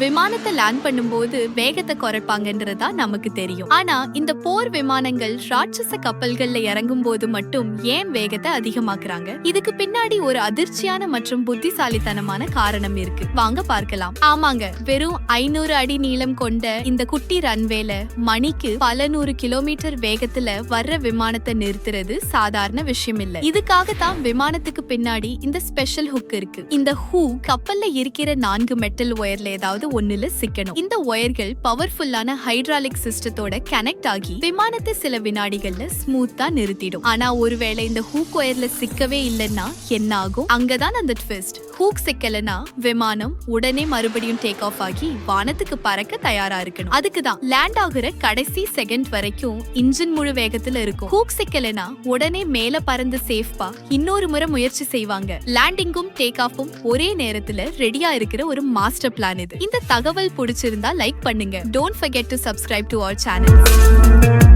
விமானத்தை லேண்ட் பண்ணும்போது வேகத்தை குறைப்பாங்கன்றதா நமக்கு தெரியும். ஆனா இந்த போர் விமானங்கள் ராட்சச கப்பல்கள்ல இறங்கும் போது மட்டும் ஏன் வேகத்தை அதிகமாக்குறாங்க? இதுக்கு பின்னாடி ஒரு அதிர்ச்சியான மற்றும் புத்திசாலித்தனமான காரணம் இருக்கு. வாங்க பார்க்கலாம். ஆமாங்க வெறும் ஐநூறு அடி நீளம் கொண்ட இந்த குட்டி ரன்வேல மணிக்கு பல நூறு கிலோமீட்டர் வேகத்துல வர்ற விமானத்தை நிறுத்துறது சாதாரண விஷயம் இல்ல இதுக்காக தான் விமானத்துக்கு பின்னாடி இந்த ஸ்பெஷல் ஹுக் இருக்கு. இந்த ஹூ கப்பல்ல இருக்கிற நான்கு மெட்டல் ஒயர்ல ஏதாவது ஒண்ணுல சிக்கணும். இந்த ஒயர்கள் பவர்ஃபுல்லான ஹைட்ராலிக் சிஸ்டத்தோட கனெக்ட் ஆகி விமானத்தை சில வினாடிகள்ல ஸ்மூத்தா நிறுத்திடும். ஆனா ஒருவேளை இந்த ஹூக் ஒயர்ல சிக்கவே இல்லைன்னா என்ன ஆகும் அங்கதான் அந்த ட்விஸ்ட் ஹூக் சிக்கலனா விமானம் உடனே மறுபடியும் டேக் ஆஃப் ஆகி வானத்துக்கு பறக்க தயாரா இருக்கணும். அதுக்கு தான் லேண்ட் ஆகுற கடைசி செகண்ட் வரைக்கும் இன்ஜின் முழு வேகத்துல இருக்கும். ஹூக் சிக்கலனா உடனே மேல பறந்து சேஃபா இன்னொரு முறை முயற்சி செய்வாங்க. லேண்டிங்கும் டேக் ஆஃபும் ஒரே நேரத்துல ரெடியா இருக்கிற ஒரு மாஸ்டர் பிளான் இது. இந்த தகவல் பிடிச்சிருந்தா லைக் பண்ணுங்க. Don't forget to subscribe to our channel